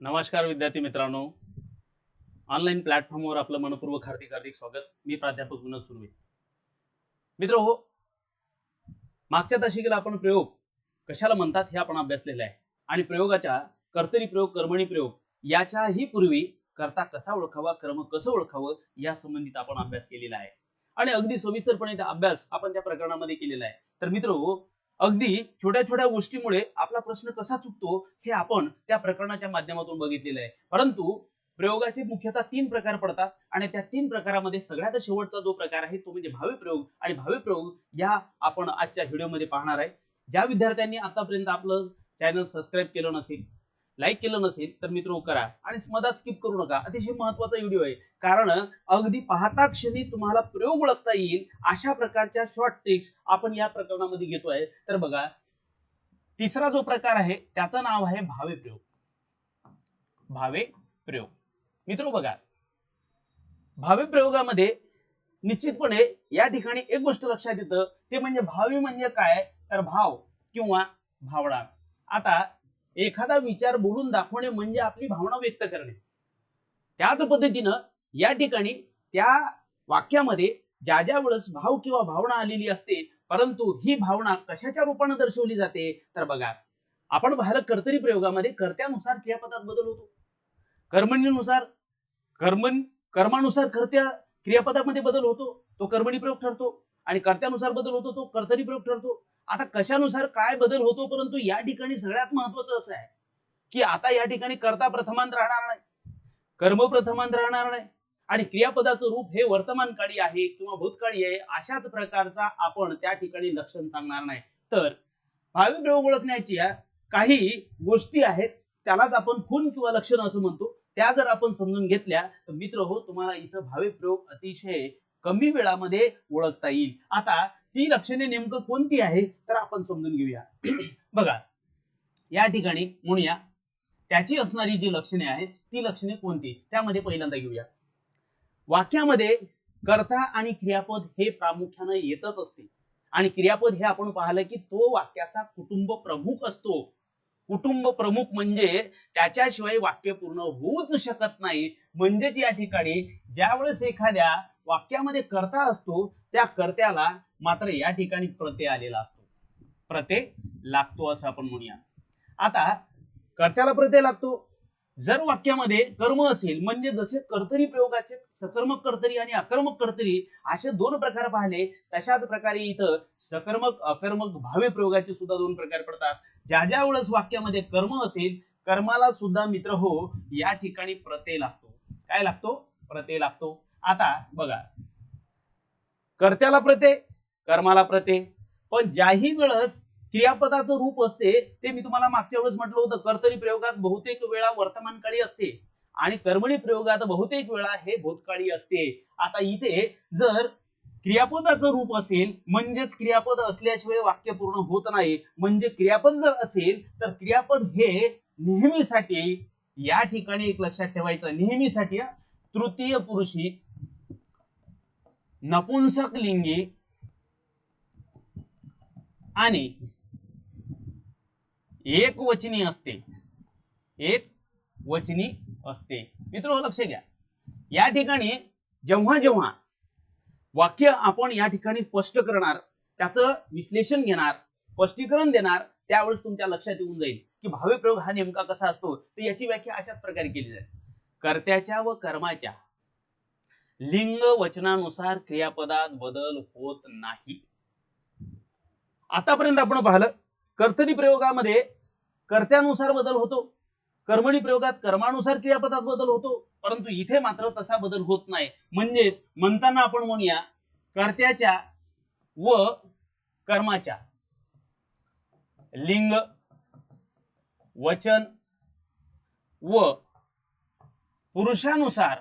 नमस्कार विद्यार्थी मित्रांनो. ऑनलाईन प्लॅटफॉर्मवर आपलं मनपूर्वक हार्दिक हार्दिक स्वागत. मी प्राध्यापक विनोद सुर्वे. मित्र हो मागच्या दशकेला आपण प्रयोग कशाला म्हणतात हे आपण अभ्यासलेलं आहे. आणि प्रयोगाच्या कर्तरी प्रयोग कर्मणी प्रयोग याच्याही पूर्वी करता कसा ओळखावा कर्म कसं ओळखावं या संबंधित आपण अभ्यास केलेला आहे. आणि अगदी सविस्तरपणे त्या अभ्यास आपण त्या प्रकरणामध्ये केलेला आहे. तर मित्र हो अगदी छोट्या छोट्या गोष्टीमुळे आपला प्रश्न कसा चुकतो हे आपण त्या प्रकरणाच्या माध्यमातून बघितलेलं आहे. परंतु प्रयोगाचे मुख्यतः तीन प्रकार पडतात आणि त्या तीन प्रकारामध्ये सगळ्यात शेवटचा जो प्रकार आहे तो म्हणजे भावी प्रयोग. आणि भावी प्रयोग या आपण आजच्या व्हिडिओमध्ये पाहणार आहे. ज्या विद्यार्थ्यांनी आतापर्यंत आपलं चॅनल सबस्क्राईब केलं नसेल लाईक केलं नसेल तर मित्र करा आणि मधात स्किप करू नका. अतिशय महत्त्वाचा व्हिडिओ आहे. कारण अगदी पाहता क्षणी तुम्हाला प्रयोग ओळखता येईल. अशा प्रकारच्या शॉर्ट ट्रिक्स आपण या प्रकरणामध्ये घेतोय. तर बघा तिसरा जो प्रकार आहे त्याचं नाव आहे भावे प्रयोग. भावे प्रयोग. मित्र बघा भावे प्रयोगामध्ये निश्चितपणे या ठिकाणी एक गोष्ट लक्षात येतं. ते म्हणजे भावी म्हणजे काय? तर भाव किंवा भावना आता एखादा विचार बोलून दाखवणे म्हणजे आपली भावना व्यक्त करणे. त्याच पद्धतीनं या ठिकाणी त्या वाक्यामध्ये ज्या ज्या वेळेस भाव किंवा भावना आलेली असते परंतु ही भावना कशाच्या रूपाने दर्शवली जाते? तर बघा आपण पाहिलं कर्तरी प्रयोगामध्ये कर्त्यानुसार क्रियापदात बदल होतो. कर्मणीनुसार कर्म कर्मानुसार कर्त्या क्रियापदामध्ये बदल होतो. तो कर्मणी प्रयोग ठरतो आणि कर्त्यानुसार बदल होतो तो कर्तरी प्रयोग ठरतो. आता कशानुसार काय बदल होतो परंतु या ठिकाणी सगळ्यात महत्वाचं असं आहे की आता या ठिकाणी कर्ता प्रथमांत राहणार नाही कर्म प्रथमांत राहणार नाही आणि क्रियापदाचं रूप हे वर्तमान काळी आहे किंवा भूतकाळी आहे अशाच प्रकारचा आपण त्या ठिकाणी लक्षण सांगणार नाही. तर भावी प्रयोग ओळखण्याच्या काही गोष्टी आहेत त्यालाच आपण खून किंवा लक्षण असं म्हणतो. त्या जर आपण समजून घेतल्या तर मित्र हो तुम्हाला इथं भावी प्रयोग अतिशय कमी वेळामध्ये ओळखता येईल. आता ती लक्षणे नेमकं कोणती आहे तर आपण समजून घेऊया. बघा या ठिकाणी म्हणूया त्याची असणारी जी लक्षणे आहेत ती लक्षणे कोणती? त्यामध्ये पहिल्यांदा घेऊया. वाक्यामध्ये कर्ता आणि क्रियापद हे प्रामुख्यानं येतच असते. आणि क्रियापद हे आपण पाहिलं की तो वाक्याचा कुटुंब प्रमुख असतो. कुटुंब प्रमुख म्हणजे त्याच्याशिवाय वाक्य पूर्ण होऊच शकत नाही. म्हणजेच या ठिकाणी ज्यावेळेस एखाद्या वाक्यामध्ये कर्ता असतो त्या कर्त्याला मात्र या ठिकाणी प्रत्यय आलेला असतो. प्रत्यय लागतो असं आपण म्हणूया. आता कर्त्याला प्रत्यय लागतो. जर वाक्यामध्ये कर्म असेल म्हणजे जसे कर्तरी प्रयोगाचे सकर्मक कर्तरी आणि अकर्मक कर्तरी असे दोन प्रकार पाहिले तशाच प्रकारे इथं सकर्मक अकर्मक भावे प्रयोगाचे सुद्धा दोन प्रकार पडतात. ज्या ज्या वेळेस वाक्यामध्ये कर्म असेल कर्माला सुद्धा मित्र हो या ठिकाणी प्रत्यय लागतो. काय लागतो? प्रत्यय लागतो. आता बघा. कर्त्याला प्रत्यय कर्माला प्रत्यय पण ज्याही वेळेस क्रियापदाचं रूप असते ते मी तुम्हाला मागच्या वेळेस म्हटलं होतं कर्तरी प्रयोगात बहुतेक वेळा वर्तमान काळी असते आणि कर्मणी प्रयोगात बहुतेक वेळा हे भूतकाळी असते. आता इथे जर क्रियापदाचं रूप असेल म्हणजेच क्रियापद असल्याशिवाय वाक्य पूर्ण होत नाही म्हणजे क्रियापद जर असेल तर क्रियापद हे नेहमीसाठी या ठिकाणी एक लक्षात ठेवायचं नेहमीसाठी तृतीय पुरुषी नपुंसक लिंगी आणि एक वचनी असते. एक वचनी असते. मित्र लक्ष घ्या. या ठिकाणी जेव्हा जेव्हा वाक्य आपण या ठिकाणी स्पष्ट करणार त्याचं विश्लेषण घेणार स्पष्टीकरण देणार त्यावेळेस तुमच्या लक्षात येऊन जाईल की भावी प्रयोग हा नेमका कसा असतो. तर याची व्याख्या अशाच प्रकारे केली जाते कर्त्याच्या व कर्माच्या लिंग वचनानुसार क्रियापदात बदल होत नाही. आतापर्यंत आपण पाहिलं कर्तरी प्रयोगामध्ये कर्त्यानुसार बदल होतो. कर्मणी प्रयोगात कर्मानुसार क्रियापदात बदल होतो. परंतु इथे मात्र तसा बदल होत नाही. म्हणजेच म्हणताना आपण म्हणूया कर्त्याच्या व कर्माच्या. लिंग वचन व पुरुषानुसार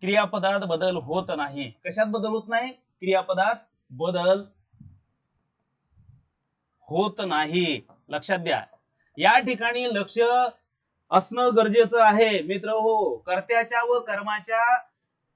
क्रियापदात बदल होत नाही. कशात बदल होत नाही? क्रियापदात बदल होत नाही. लक्षात द्या. या ठिकाणी लक्ष असणं गरजेचं आहे. मित्र हो कर्त्याच्या व कर्माच्या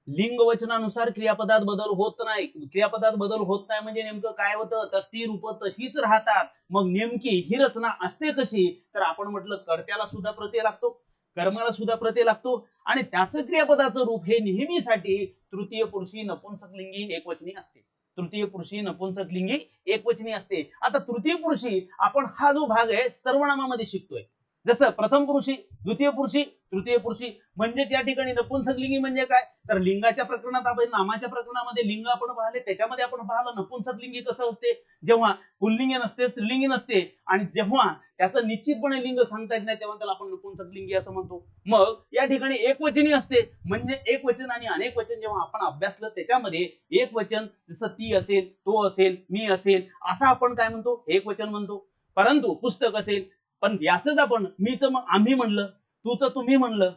लिंग वचनानुसार क्रियापदात बदल होत नाही. क्रियापदात बदल होत नाही म्हणजे नेमकं काय होतं? तर ती रूप तशीच राहतात. मग नेमकी ही रचना असते कशी? तर आपण म्हटलं कर्त्याला सुद्धा प्रत्यय लागतो कर्माला सुद्धा प्रत्यय लागतो आणि त्याचं क्रियापदाचं रूप हे नेहमीसाठी तृतीय पुरुषी नपुंसकलिंगी एकवचनी असते. तृतीय पुरुषी नपुंसक लिंगी एकवचनी असते. आता तृतीय पुरुषी आपण हा जो भाग आहे सर्वनामामध्ये शिकतोय. जसं प्रथम पुरुषी द्वितीय पुरुषी तृतीय पुरुषी म्हणजेच या ठिकाणी नपुंसकलिंगी म्हणजे काय? तर लिंगाच्या प्रकरणात आपण नामाच्या प्रकरणामध्ये लिंग आपण पाहिले त्याच्यामध्ये आपण पाहिलं नपुंसकलिंगी कसं असते? जेव्हा पुल्लिंगी नसते स्त्रीलिंगी नसते आणि जेव्हा त्याचं निश्चितपणे लिंग सांगता येत नाही तेव्हा त्याला आपण नपुंसकलिंगी असं म्हणतो. मग या ठिकाणी एकवचनी असते म्हणजे एक वचन आणि अनेक वचन जेव्हा आपण अभ्यासलं त्याच्यामध्ये एक वचन जसं ती असेल तो असेल मी असेल असं आपण काय म्हणतो? एक वचन म्हणतो. परंतु पुस्तक असेल पण याचंच आपण मीच मग आम्ही म्हणलं तूच तुम्ही म्हणलं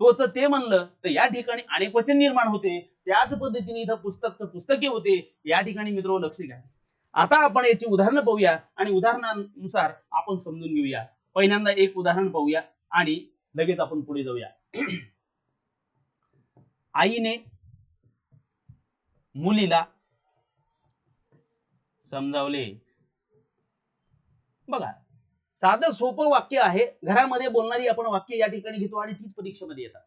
तोच ते म्हणलं तर या ठिकाणी अनेक वचन निर्माण होते. त्याच पद्धतीने इथं पुस्तकचं पुस्तके होते. या ठिकाणी मित्र लक्ष घ्या. आता आपण याची उदाहरणं पाहूया आणि उदाहरणानुसार आपण समजून घेऊया. पहिल्यांदा एक उदाहरण पाहूया आणि लगेच आपण पुढे जाऊया. आईने मुलीला समजावले. बघा साधं सोपं वाक्य आहे. घरामध्ये बोलणारी आपण वाक्य या ठिकाणी घेतो आणि तीच परीक्षेमध्ये येतात.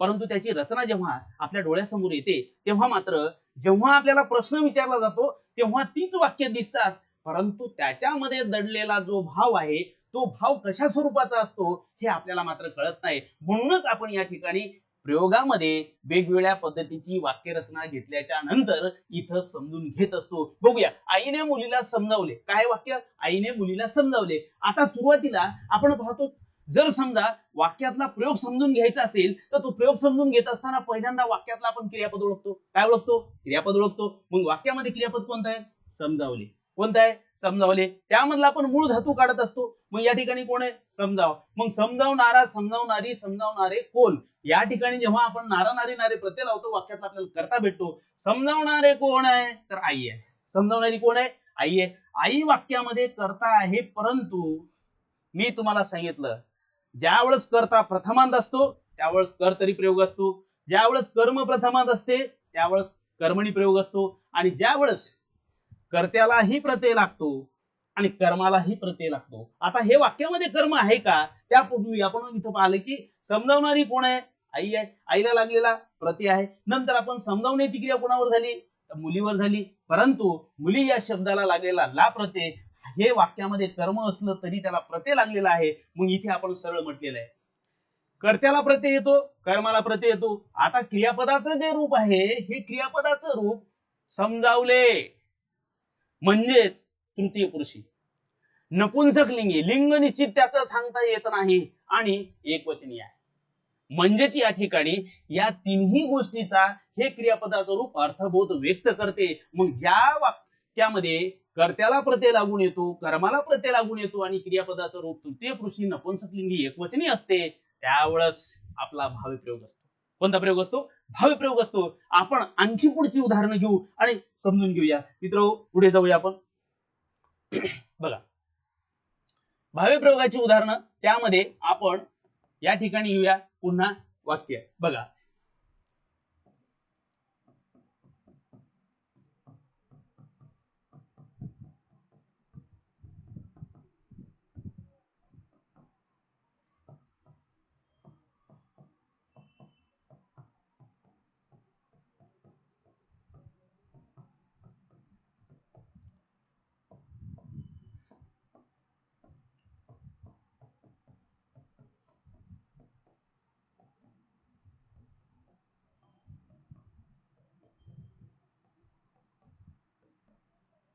परंतु त्याची रचना जेव्हा आपल्या डोळ्यासमोर येते तेव्हा मात्र जेव्हा आपल्याला प्रश्न विचारला जातो तेव्हा तीच वाक्य दिसतात. परंतु त्याच्यामध्ये दडलेला जो भाव आहे तो भाव कशा स्वरूपाचा असतो हे आपल्याला मात्र कळत नाही. म्हणूनच आपण या ठिकाणी प्रयोगामध्ये वेगवेगळ्या पद्धतीची वाक्यरचना घेतल्याच्या नंतर इथं समजून घेत असतो. बघूया. आईने मुलीला समजावले. काय वाक्य? आईने मुलीला समजावले. आता सुरुवातीला आपण पाहतो जर समजा वाक्यातला प्रयोग समजून घ्यायचा असेल तर तो प्रयोग समजून घेत असताना पहिल्यांदा वाक्यातला आपण क्रियापद ओळखतो. काय ओळखतो? क्रियापद ओळखतो. मग वाक्यामध्ये क्रियापद कोणतं आहे? समजावले. कोणता आहे? समजावले. त्यामधला आपण मूळ धातू काढत असतो. मग या ठिकाणी कोण आहे? समजाव. मग समजावणारा समजावणारी समजावणारे कोण? या ठिकाणी जेव्हा आपण नारा नारी नारे प्रत्यय लावतो वाक्यात आपल्याला करता भेटतो. समजावणारे कोण आहे? तर आई आहे. समजावणारी कोण आहे? आई आहे. आई वाक्यामध्ये करता आहे परंतु मी तुम्हाला सांगितलं ज्यावेळेस करता प्रथमांत असतो त्यावेळेस कर्तरी प्रयोग असतो. ज्यावेळेस कर्म प्रथमांत असते त्यावेळेस कर्मणी प्रयोग असतो. आणि ज्यावेळेस कर्त्यालाही प्रत्यय लागतो आणि कर्मालाही प्रत्यय लागतो. आता हे वाक्यामध्ये कर्म आहे का? त्यापूर्वी आपण इथं पाहिलं की समजावणारी कोण आहे? आई आहे. आईला लागलेला प्रत्यय आहे. नंतर आपण समजावण्याची क्रिया कोणावर झाली? मुलीवर झाली. परंतु मुली या शब्दाला लागलेला ला प्रत्यय हे वाक्यामध्ये कर्म असलं तरी त्याला प्रत्यय लागलेला आहे. मग इथे आपण सरळ म्हटलेलं आहे. कर्त्याला प्रत्यय येतो कर्माला प्रत्यय येतो. आता क्रियापदाचं जे रूप आहे हे क्रियापदाचं रूप समजावले. म्हणजेच तृतीय पुरुषी. नपुंसक लिंगी लिंग निश्चित त्याचं सांगता येत नाही आणि एकवचनीय आहे. म्हणजेच या ठिकाणी या तिन्ही गोष्टीचा हे क्रियापदाचं रूप अर्थबोध व्यक्त करते. मग ज्या वाक्यामध्ये कर्त्याला प्रत्यय लागून येतो कर्माला प्रत्यय लागून येतो आणि क्रियापदाचं रूप तृतीय पुरुषी नपुंसकलिंगी एकवचनी असते त्यावेळेस आपला भावी प्रयोग असतो. कोणता प्रयोग असतो? भावी प्रयोग असतो. आपण आणखी पुढची उदाहरणं घेऊ आणि समजून घेऊया. मित्र पुढे जाऊया आपण. बघा. भावी प्रयोगाची उदाहरणं त्यामध्ये आपण या ठिकाणी घेऊया पुन्हा वाक्य. बघा.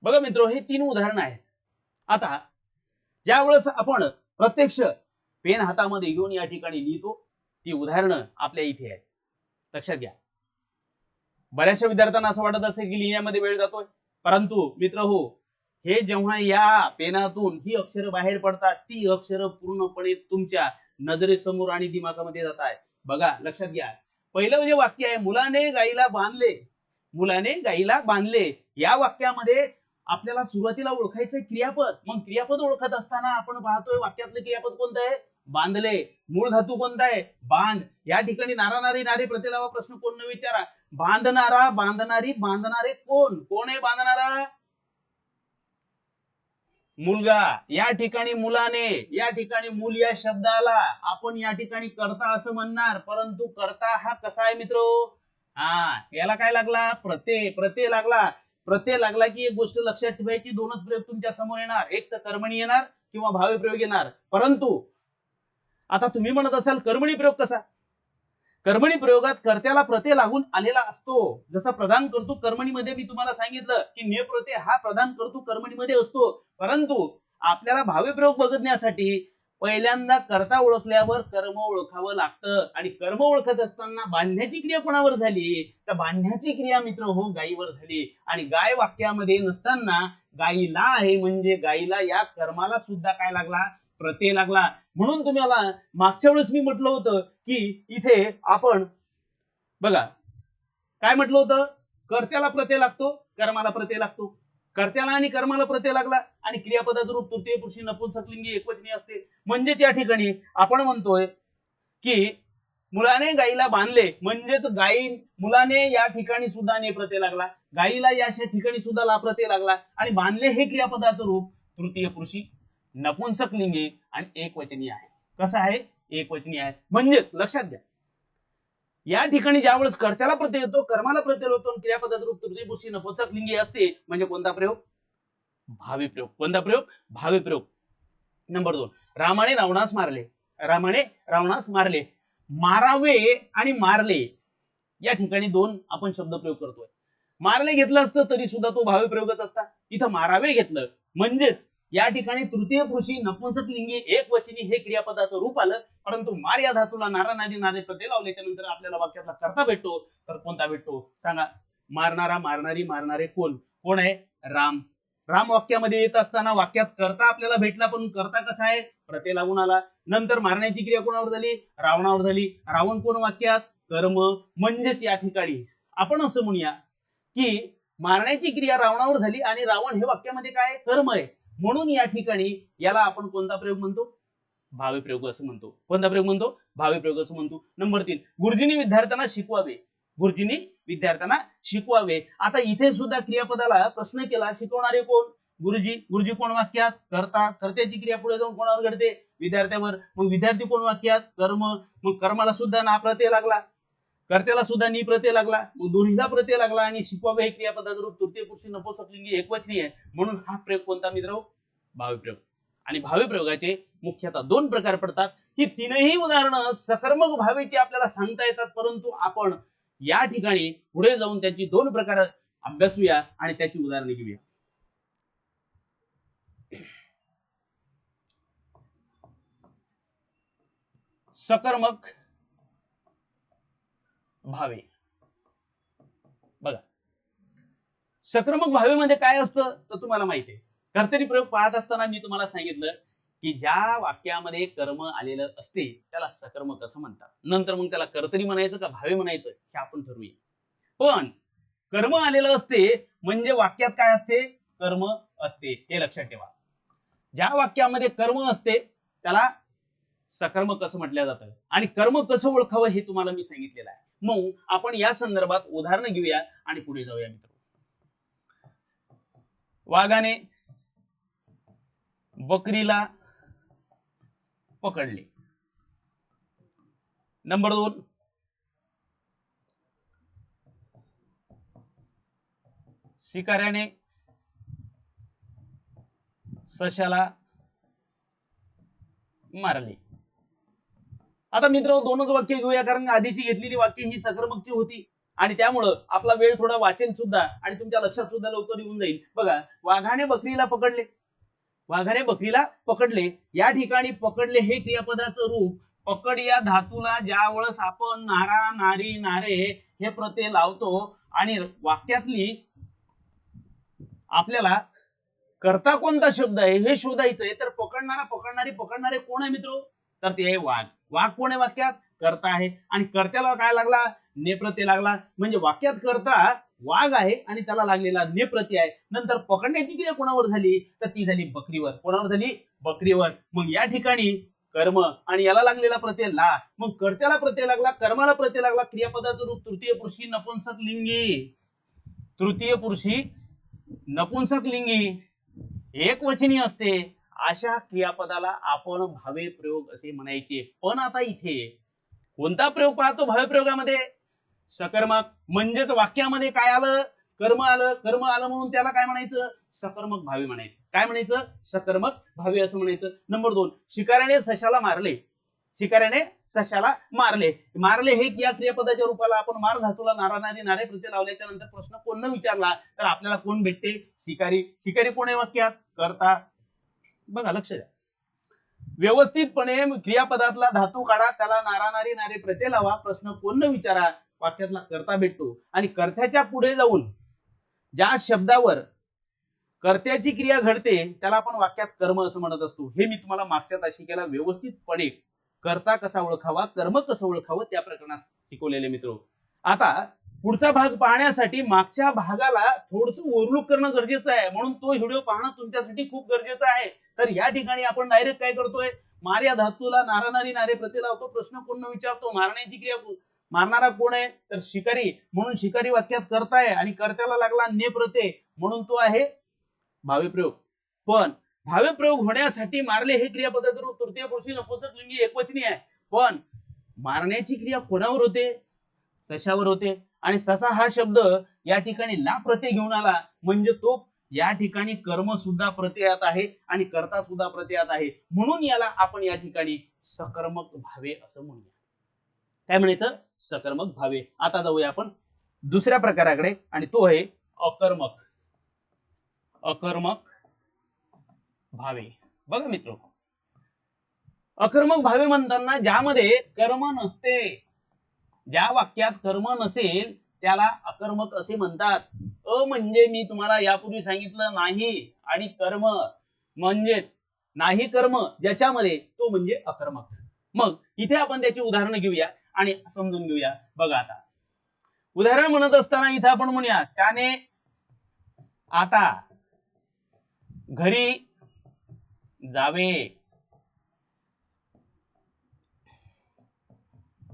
बघा मित्र हे तीन उदाहरणं आहेत. आता ज्यावेळेस आपण प्रत्यक्ष पेन हातामध्ये घेऊन या ठिकाणी लिहितो ती उदाहरणं आपल्या इथे आहेत. लक्षात घ्या. बऱ्याचशा विद्यार्थ्यांना असं वाटत असेल की लिहिण्यामध्ये वेळ जातोय. परंतु मित्र हो हे जेव्हा या पेनातून ही अक्षरं बाहेर पडतात ती अक्षरं पूर्णपणे तुमच्या नजरेसमोर आणि दिमागामध्ये जात आहेत. बघा लक्षात घ्या. पहिलं जे वाक्य आहे मुलाने गाईला बांधले. मुलाने गाईला बांधले. या वाक्यामध्ये आपल्याला सुरुवातीला ओळखायचंय क्रियापद. मग क्रियापद ओळखत असताना आपण पाहतोय वाक्यातलं क्रियापद कोणतं आहे बांधले. मूळ धातू कोणता आहे बांध. या ठिकाणी नारा नारी नारे प्रत्येलावा प्रश्न कोण न विचारा. बांधणारा बांधणारी बांधणारे कोण? कोण आहे बांधणारा? मुलगा. या ठिकाणी मुलाने. या ठिकाणी मूल या शब्दाला. आपण या ठिकाणी करता असं म्हणणार. परंतु करता हा कसा आहे मित्र? हा याला काय लागला? प्रत्यय. प्रत्यय लागला. प्रत्यय लागला की एक गोष्ट लक्षात ठेवायची दोनच प्रयोग तुमच्यासमोर येणार. एक तर कर्मणी येणार किंवा भावी प्रयोग येणार. परंतु आता तुम्ही म्हणत असाल कर्मणी प्रयोग कसा? कर्मणी प्रयोगात कर्त्याला प्रत्यय लागून आलेला असतो. जसा प्रदान करतो कर्मणीमध्ये मी तुम्हाला सांगितलं की ने प्रत्यय हा प्रदान करतो कर्मणीमध्ये असतो. परंतु आपल्याला भावी प्रयोग बघण्यासाठी पहिल्यांदा कर्ता ओळखल्यावर कर्म ओळखावं लागतं. आणि कर्म ओळखत असताना बांधण्याची क्रिया कोणावर झाली? तर बांधण्याची क्रिया मित्र हो गायीवर झाली. आणि गाय वाक्यामध्ये नसताना गायीला आहे म्हणजे गायीला या कर्माला सुद्धा काय लागला? प्रत्यय लागला. म्हणून तुम्हाला मागच्या वेळेस मी म्हटलं होतं की इथे आपण बघा काय म्हटलं होतं? कर्त्याला प्रत्यय लागतो कर्माला प्रत्यय लागतो. कर्त्याला आणि कर्माला प्रत्यय लागला. आणि क्रियापदाचं रूप तृतीय पुरुषी नपुंसकलिंगी एकवचनी असते. म्हणजेच या ठिकाणी आपण म्हणतोय की मुलाने गाईला बांधले म्हणजेच गाई मुलाने या ठिकाणी सुद्धा नेप्रते प्रत्यय लागला. गाईला या ठिकाणी सुद्धा ला प्रत्यय लागला. आणि बांधले हे क्रियापदाचं रूप तृतीय पुरुषी नपुंसकलिंगी आणि एकवचनी आहे. कसं आहे? एकवचनी आहे. म्हणजेच लक्षात घ्या. या ठिकाणी ज्यावेळेस कर्त्याला प्रत्यय येतो कर्माला प्रत्यय होतो आणि क्रियापदाचं रूप तृतीय पुरुषी नपुंसकलिंगी असते म्हणजे कोणता प्रयोग? भावी प्रयोग. कोणता प्रयोग? भावी प्रयोग. नंबर दोन. रामाने रावणास मारले. रामाने रावणास मारले. मारावे आणि मारले. या ठिकाणी दोन आपण शब्द प्रयोग करतोय. मारले घेतलं असतं तरी सुद्धा तो भावी प्रयोगच असता. इथं मारावे घेतलं. म्हणजेच या ठिकाणी तृतीय पुरुषी नपुंसक लिंगी एक वचनी हे क्रियापदाचं रूप आलं. परंतु मार या धातूला नारानारी नारे प्रत्यय लावल्याच्या नंतर आपल्याला वाक्यातला करता भेटतो. तर कोणता भेटतो? सांगा. मारणारा मारणारी मारणारे कोण? कोण आहे? राम. राम वाक्यामध्ये येत असताना वाक्यात करता आपल्याला भेटला पण करता कसा आहे? प्रत्यय लागून आला. नंतर मारण्याची क्रिया कोणावर झाली? रावणावर झाली. रावण कोण वाक्यात? कर्म म्हणजेच या ठिकाणी. आपण असं म्हणूया की मारण्याची क्रिया रावणावर झाली आणि रावण हे वाक्यामध्ये काय कर्म आहे. म्हणून या ठिकाणी याला आपण कोणता प्रयोग म्हणतो? भावी प्रयोग असं म्हणतो. कोणता प्रयोग म्हणतो? भावी प्रयोग असं म्हणतो. नंबर तीन. गुरुजींनी विद्यार्थ्यांना शिकवावे. गुरुजींनी विद्यार्थ्यांना शिकवावे. आता इथे सुद्धा क्रियापदाला प्रश्न केला शिकवणारे कोण? गुरुजी. गुरुजी कोण वाक्यात? करता. कर्त्याची क्रिया पुढे जाऊन कोणावर घडते? विद्यार्थ्यावर. मग विद्यार्थी कोण वाक्यात? कर्म. मग कर्माला सुद्धा ना प्रत्यय लागला. कर्त्याला सुद्धा नि प्रत्यय लागला. मग दोन्हीला प्रत्यय लागला आणि शिकवावे हे क्रियापदाचं रूप. तृतीय पुरुषी नपोसकलिंगी एकवचनी आहे. म्हणून हा प्रयोग कोणता मित्र हो? भावी प्रयोग. आणि भावी प्रयोगाचे मुख्यतः दोन प्रकार पडतात. ही तीनही उदाहरणं सकर्मक भावेची आपल्याला सांगता येतात परंतु आपण या ठिकाणी पुढे जाऊन त्याची दोन प्रकार अभ्यासूया आणि त्याची उदाहरणे घेऊया. सकर्मक भावे. बघा. सकर्मक भावेमध्ये काय असतं? तर तुम्हाला माहिती आहे. कर्तरी प्रयोग पाहत असताना मी तुम्हाला सांगितलं की ज्या वाक्यामध्ये कर्म आलेलं असते त्याला सकर्म कसं म्हणतात? नंतर मग त्याला कर्तरी म्हणायचं का भावे म्हणायचं हे आपण ठरवूया. पण कर्म आलेलं असते म्हणजे वाक्यात काय असते? कर्म असते. हे लक्षात ठेवा. ज्या वाक्यामध्ये कर्म असते त्याला सकर्म कसं म्हटलं जातं? आणि कर्म कसं ओळखावं हे तुम्हाला मी सांगितलेलं आहे. मग आपण या संदर्भात उदाहरणं घेऊया आणि पुढे जाऊया मित्र. वाघाने बकरीला पकडले. नंबर दोन. शिकाऱ्याने सशाला मारले. आता मित्र दोनच वाक्य घेऊया कारण आधीची घेतलेली वाक्य ही सकर्मकची होती. आणि त्यामुळं आपला वेळ थोडा वाचेल सुद्धा आणि तुमच्या लक्षात सुद्धा लवकर येऊन जाईल. बघा वाघाने बकरीला पकडले. वाघाने बकरीला पकडले. या ठिकाणी पकडले हे क्रियापदाचं रूप पकड या धातूला ज्या वेळेस आपण नारा नारी नारे हे प्रत्यय लावतो. आणि वाक्यातली आपल्याला करता कोणता शब्द आहे हे शोधायचंय. तर पकडणारा पकडणारी पकडणारे कोण आहे मित्र? तर ते आहे वाघ. वाघ कोण आहे वाक्यात? करता आहे. आणि कर्त्याला काय लागला? नेप्रत्यय लागला. म्हणजे वाक्यात करता वाघ आहे आणि त्याला लागलेला नेप्रती आहे. नंतर पकडण्याची क्रिया कोणावर झाली? तर ती झाली बकरीवर. कोणावर झाली? बकरीवर. मग या ठिकाणी कर्म आणि याला लागलेला प्रत्यय ला. मग कर्त्याला प्रत्यय लागला कर्माला प्रत्यय लागला क्रियापदाचं रूप तृतीय पुरुषी नपुंसक लिंगी. तृतीय पुरुषी नपुंसक लिंगी. एक वचनी असते. अशा क्रियापदाला आपण भावे प्रयोग असे म्हणायचे. पण आता इथे कोणता प्रयोग पाहतो भावे प्रयोगामध्ये? सकर्मक म्हणजेच वाक्यामध्ये काय आलं? कर्म आलं. कर्म आलं म्हणून त्याला काय म्हणायचं? सकर्मक भावी म्हणायचं. काय म्हणायचं? सकर्मक भावी असं म्हणायचं. नंबर दोन शिकाऱ्याने सशाला मारले. शिकाऱ्याने सशाला मारले. मारले हे या क्रियापदाच्या रूपाला आपण मार धातूला नारा नारे प्रत्यय लावल्याच्या नंतर प्रश्न कोण विचारला तर आपल्याला कोण भेटते? शिकारी. शिकारी कोण आहे वाक्यात? करता. बघा लक्ष द्या. व्यवस्थितपणे क्रियापदातला धातू काढा त्याला नारा नारी नारे प्रत्यय लावा प्रश्न कोण न विचारा वाक्यातला कर्ता भेटतो. आणि कर्त्याच्या पुढे जाऊन ज्या शब्दावर कर्त्याची क्रिया घडते त्याला आपण वाक्यात कर्म असं म्हणत असतो. हे मी तुम्हाला मागच्या तासिकेला व्यवस्थितपणे कर्ता कसा ओळखावा कर्म कसं ओळखावं त्या प्रकरणात शिकवलेले मित्र. आता पुढचा भाग पाहण्यासाठी मागच्या भागाला थोडस ओरलूक करणं गरजेचं आहे. म्हणून तो व्हिडिओ पाहणं तुमच्यासाठी खूप गरजेचं आहे. तर या ठिकाणी आपण डायरेक्ट काय करतोय? मार्या धातूला नारानारी नारे प्रति लावतो. प्रश्न पूर्ण विचारतो? मारण्याची क्रिया मारणारा कोण आहे? तर शिकारी. म्हणून शिकारी वाक्यात करताय आणि कर्त्याला लागला ने प्रत्यय म्हणून तो आहे भावे प्रयोग. पण भावे प्रयोग होण्यासाठी मारले हे क्रियापदाचं रूप तृतीय पुरुषी नपुसक लिंगी एकवचनी आहे. पण मारण्याची क्रिया कोणावर होते? सशावर होते. आणि ससा हा शब्द या ठिकाणी ला प्रत्यय घेऊन आला. म्हणजे तो या ठिकाणी कर्म सुद्धा प्रत्ययात आहे आणि कर्ता सुद्धा प्रत्ययात आहे. म्हणून याला आपण या ठिकाणी सकर्मक भावे असं म्हणूया. काय म्हणायचं? सकर्मक भावे. आता जाऊया आपण दुसऱ्या प्रकाराकडे आणि तो आहे अकर्मक. अकर्मक भावे. बघा मित्र. अकर्मक भावे म्हणताना ज्यामध्ये कर्म नसते ज्या वाक्यात कर्म नसेल त्याला अकर्मक असे म्हणतात. अ म्हणजे मी तुम्हाला यापूर्वी सांगितलं नाही आणि कर्म म्हणजेच नाही कर्म ज्याच्यामध्ये तो म्हणजे अकर्मक. मग इथे आपण त्याची उदाहरणं घेऊया. आणि समजून घेऊया. बघा आता. उदाहरण म्हणत असताना इथं आपण म्हणूया त्याने आता घरी जावे.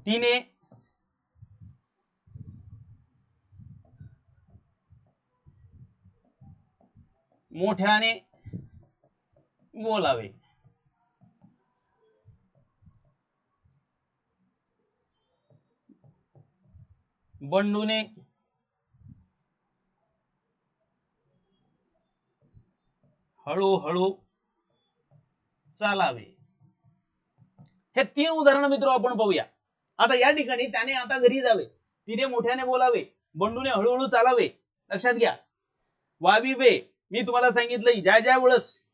तिने मोठ्याने बोलावे. बंडूने हळूहळू चालावे. हे तीन उदाहरण मित्र आपण पाहूया आता या ठिकाणी त्याने आता घरी जावे. तिने मोठ्याने बोलावे. बंडूने हळूहळू चालावे. लक्षात घ्या. वाविवे मी तुम्हाला सांगितलं ज्या ज्या वेळेस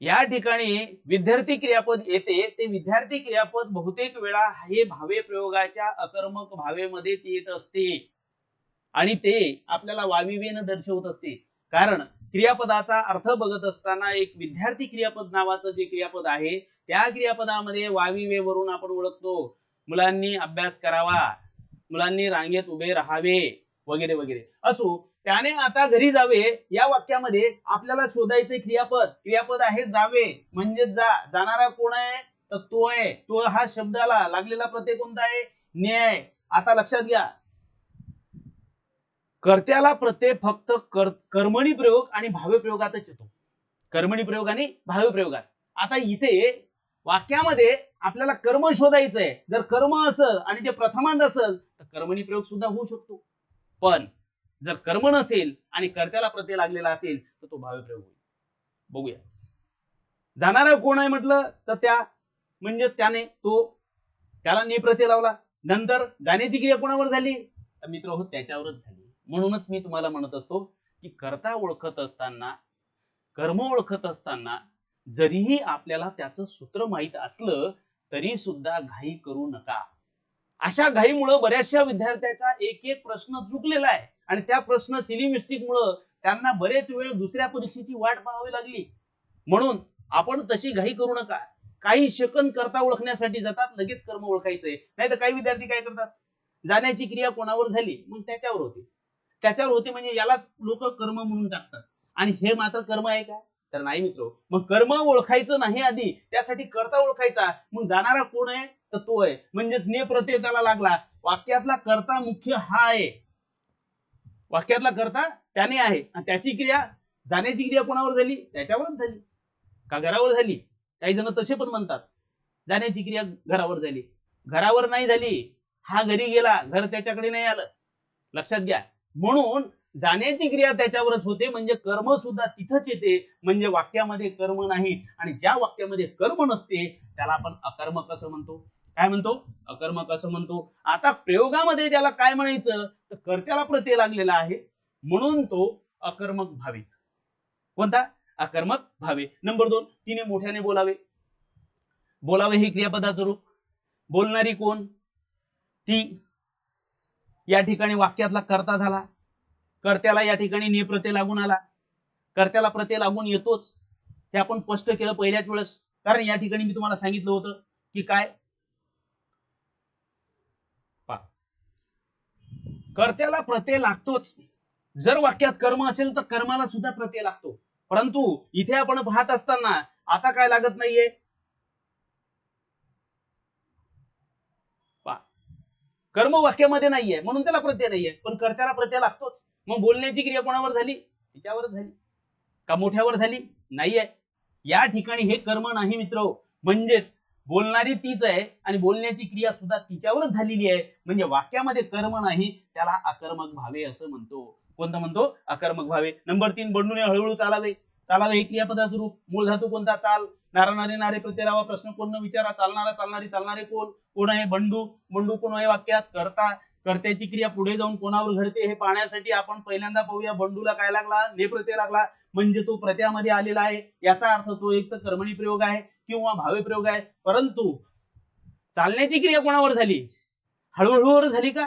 या ठिकाणी विद्यार्थी क्रियापद येते. ते विद्यार्थी क्रियापद बहुतेक वेळा हे भावे प्रयोगाच्या अकर्मक भावेमध्येच येत असते. आणि ते आपल्याला वाविवेनं दर्शवत असते. कारण क्रियापदाचा अर्थ बघत असताना एक विद्यार्थी क्रियापद नावाचं जे क्रियापद आहे त्या क्रियापदामध्ये वाविवे वरून आपण ओळखतो. मुलांनी अभ्यास करावा. मुलांनी रांगेत उभे राहावे. वगैरे वगैरे. असो त्याने आता घरी जावे. या वाक्यामध्ये आपल्याला शोधायचे क्रियापद. क्रियापद आहे जावे. म्हणजे जा. जाणारा कोण आहे? तर तो आहे. तो हा शब्दाला लागलेला प्रत्यय कोणता आहे? न्याय. आता लक्षात घ्या. कर्त्याला प्रत्यय फक्त कर कर्मणी प्रयोग आणि भाव्य प्रयोगातच येतो. कर्मणी प्रयोग आणि भावे प्रयोगात. आता इथे वाक्यामध्ये आपल्याला कर्म शोधायचं आहे जर कर्म असेल आणि ते प्रथमांत असेल तर कर्मणी प्रयोग सुद्धा होऊ शकतो. पण जर कर्म नसेल आणि कर्त्याला प्रत्यय लागलेला असेल तर तो भावप्रयोग होईल. बघूया. जाणारा कोण आहे म्हटलं? तर त्या म्हणजे त्याने तो त्याला निप्रत्यय लावला. नंतर जाण्याची क्रिया कोणावर झाली? तर मित्र हो त्याच्यावरच झाली. म्हणूनच मी तुम्हाला म्हणत असतो की कर्ता ओळखत असताना कर्म ओळखत असताना जरीही आपल्याला त्याचं सूत्र माहीत असलं तरी सुद्धा घाई करू नका. अशा घाईमुळं बऱ्याचशा विद्यार्थ्याचा एक एक प्रश्न चुकलेला आहे. आणि त्या प्रश्न सिली मिस्टेकमुळं त्यांना बरेच वेळ दुसऱ्या परीक्षेची वाट पाहावी लागली. म्हणून आपण तशी घाई करू नका. काही शकन करता ओळखण्यासाठी जातात लगेच कर्म ओळखायचंय नाही तर काही विद्यार्थी काय करतात? जाण्याची क्रिया कोणावर झाली? मग त्याच्यावर होती. त्याच्यावर होते म्हणजे यालाच लोक कर्म म्हणून टाकतात. आणि हे मात्र कर्म आहे का? तर नाही मित्र. मग कर्म ओळखायचं नाही आधी त्यासाठी कर्ता ओळखायचा. मग जाणारा कोण आहे? तर तो आहे. म्हणजेच ने त्याला लागला. वाक्यातला कर्ता मुख्य हा आहे. वाक्यातला कर्ता त्याने आहे. आणि त्याची क्रिया जाण्याची क्रिया कोणावर झाली? त्याच्यावरच झाली. का घरावर झाली? काही जण तसे पण म्हणतात. जाण्याची क्रिया घरावर झाली. घरावर नाही झाली. हा घरी गेला. घर त्याच्याकडे नाही आलं. लक्षात घ्या. म्हणून जाण्याची क्रिया त्याच्यावरच होते. म्हणजे कर्म सुद्धा तिथंच येते. म्हणजे वाक्यामध्ये कर्म नाही. आणि ज्या वाक्यामध्ये कर्म नसते त्याला आपण अकर्म कसं म्हणतो? काय म्हणतो? अकर्मक असं म्हणतो. आता प्रयोगामध्ये त्याला काय म्हणायचं? तर कर्त्याला प्रत्यय लागलेला आहे. म्हणून तो अकर्मक भावित कोणता? अकर्मक भावे नंबर दोन तिने मोठ्याने बोलावे. बोलावे हे क्रियापदाचं रूप. बोलणारी कोण? ती या ठिकाणी वाक्यातला कर्ता झाला. कर्त्याला या ठिकाणी नेप्रत्यय लागून आला. कर्त्याला प्रत्यय लागून येतोच. हे आपण स्पष्ट केलं पहिल्याच वेळेस. कारण या ठिकाणी मी तुम्हाला सांगितलं होतं की काय? कर्त्याला प्रत्यय लागतोच. जर वाक्यात कर्म असेल तर कर्माला सुद्धा प्रत्यय लागतो. परंतु इथे आपण पाहत असताना आता काय लागत नाहीये? पहा. कर्म वाक्यामध्ये नाहीये म्हणून त्याला प्रत्यय नाहीये. पण कर्त्याला प्रत्यय लागतोच. मग बोलण्याची क्रिया कोणावर झाली? तिच्यावरच झाली. का मोठ्यावर झाली? नाहीये. या ठिकाणी हे कर्म नाही मित्र हो. म्हणजेच बोलणारी तीच आहे आणि बोलण्याची क्रिया सुद्धा तिच्यावरच झालेली आहे. म्हणजे वाक्यामध्ये कर्म नाही त्याला आकर्मक भावे असं म्हणतो. कोणतं म्हणतो? आकर्मक भावे. नंबर तीन बंडूने हळूहळू चालावे. चालावे हे क्रियापदाचं रूप. मूळ धातू कोणता? चाल. नारणारे नारे प्रत्यावा प्रश्न कोण विचारा. चालणारा चालणारी चालणारे कोण? कोण आहे? बंडू. बंडू कोण आहे वाक्यात? करता. कर्त्याची क्रिया पुढे जाऊन कोणावर घडते हे पाहण्यासाठी आपण पहिल्यांदा पाहूया. बंडूला काय लागला? ने प्रत्यय लागला. म्हणजे तो प्रत्यामध्ये आलेला आहे. याचा अर्थ तो एक तर कर्मणी प्रयोग आहे. किंवा भावे प्रयोग आहे. परंतु चालण्याची क्रिया कोणावर झाली? हळूहळूवर झाली का?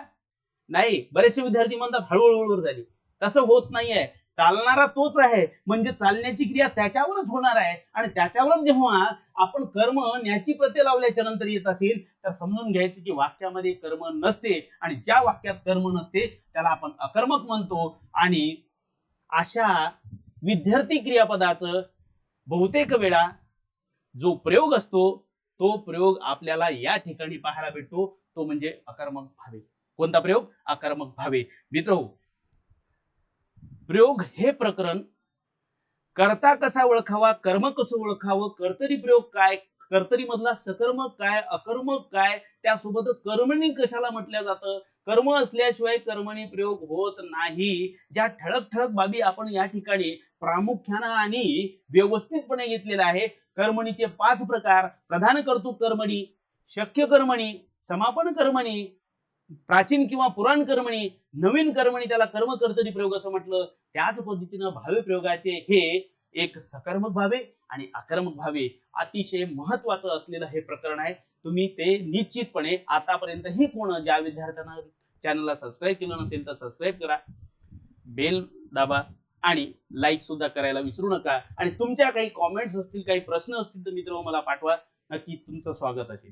नाही. बरेचसे विद्यार्थी म्हणतात हळूहळूवर झाली. तसं होत नाहीये. चालणारा तोच आहे. म्हणजे चालण्याची क्रिया त्याच्यावरच होणार आहे. आणि त्याच्यावरच जेव्हा आपण कर्म न्याची प्रत्यय लावल्याच्या नंतर येत असेल तर समजून घ्यायचे की वाक्यामध्ये कर्म नसते. आणि ज्या वाक्यात कर्म नसते त्याला आपण अकर्मक म्हणतो. आणि अशा विद्यार्थी क्रियापदाचं बहुतेक वेळा जो प्रयोग असतो तो प्रयोग आपल्याला या ठिकाणी पाहायला भेटतो. तो म्हणजे अकर्मक भावे. कोणता प्रयोग? आकर्मक भावे. मित्र प्रयोग हे प्रकरण कर्ता कसा ओळखावा कर्म कसं ओळखावं कर्तरी प्रयोग काय कर्तरी मधला सकर्म काय अकर्म काय त्यासोबत कर्मणी कशाला म्हटलं जातं? कर्म असल्याशिवाय कर्मणी प्रयोग होत नाही. ज्या ठळक ठळक बाबी आपण या ठिकाणी प्रामुख्यानं आणि व्यवस्थितपणे घेतलेल्या आहे कर्मणीचे पाच प्रकार. प्रधान कर्तृक कर्मणी शक्य कर्मणी समापन कर्मणी प्राचीन किंवा पुराण कर्मणी नवीन कर्मणी त्याला कर्म कर्तरी प्रयोग असं म्हटलं. त्याच पद्धतीनं भावे प्रयोगाचे हे एक सकर्मक भावे आणि आक्रमक भावे अतिशय महत्वाचं असलेलं हे प्रकरण आहे. तुम्ही ते निश्चितपणे आतापर्यंतही कोण ज्या विद्यार्थ्यांना चॅनलला सबस्क्राईब केलं नसेल तर सबस्क्राईब करा. बेल दाबा आणि लाईक सुद्धा करायला विसरू नका. आणि तुमच्या काही कॉमेंट्स असतील काही प्रश्न असतील तर मित्र मला पाठवा. नक्की तुमचं स्वागत असेल.